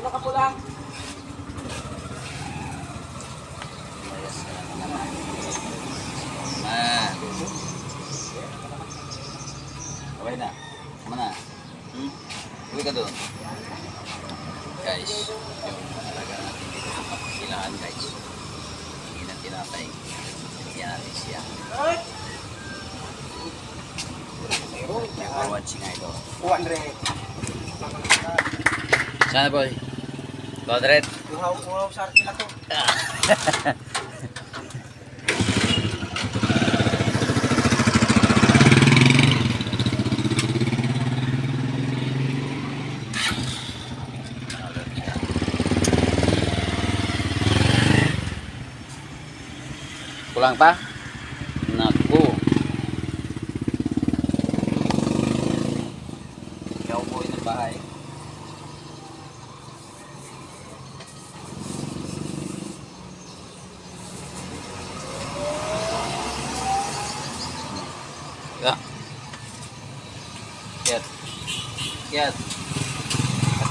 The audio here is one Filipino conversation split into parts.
Sino ka pula? Man. Sabay na. Sama na. Hmm? Uwi ka doon. Guys, yung talaga natin dito guys. Hindi na tinatay. Hindi natin siya. Thank you for watching idol. 200. Sana boy. Godred. Uhaw, uhaw sa akin na to. Kulang pa? Naku. Ikaw po ng bahay. Ya. Kiat. Kiat.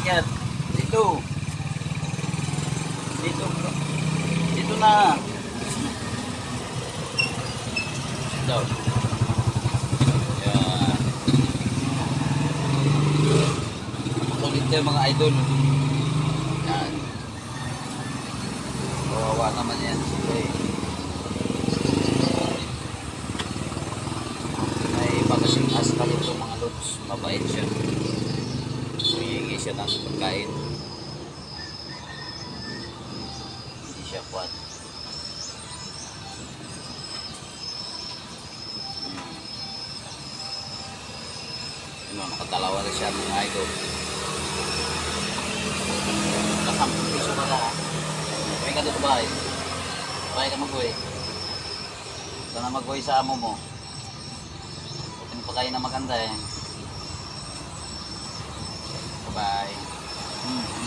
Kiat. Dito. Dito. Dito na. Daw. Yan. Kulit yung mga idol. Yan. Kawawa naman yan. Okay. May pagkasing askal ito mga lods. Mabait siya. Humihingi siya ng pagkain. Hindi siya kwat. Ano, nakadalawa na siya mga idol. Nakampung piso ka na. May ka dito bahay. Bahay ka mag-uwi. Ito na mag-uwi sa amo mo. Huwag pa kayo na maganda eh. Hmm.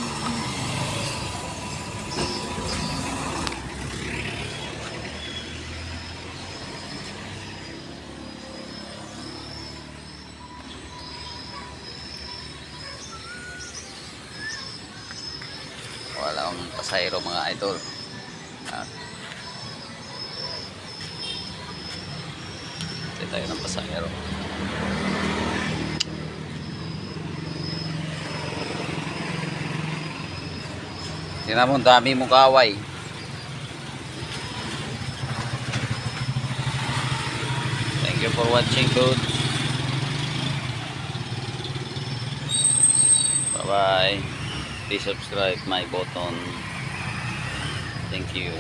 wala akong pasayro mga idol ah. Hindi tayo ng pasayro Tingnan mo, dami mong kaway. Thank you for watching, dudes. Bye-bye. Please subscribe my button. Thank you.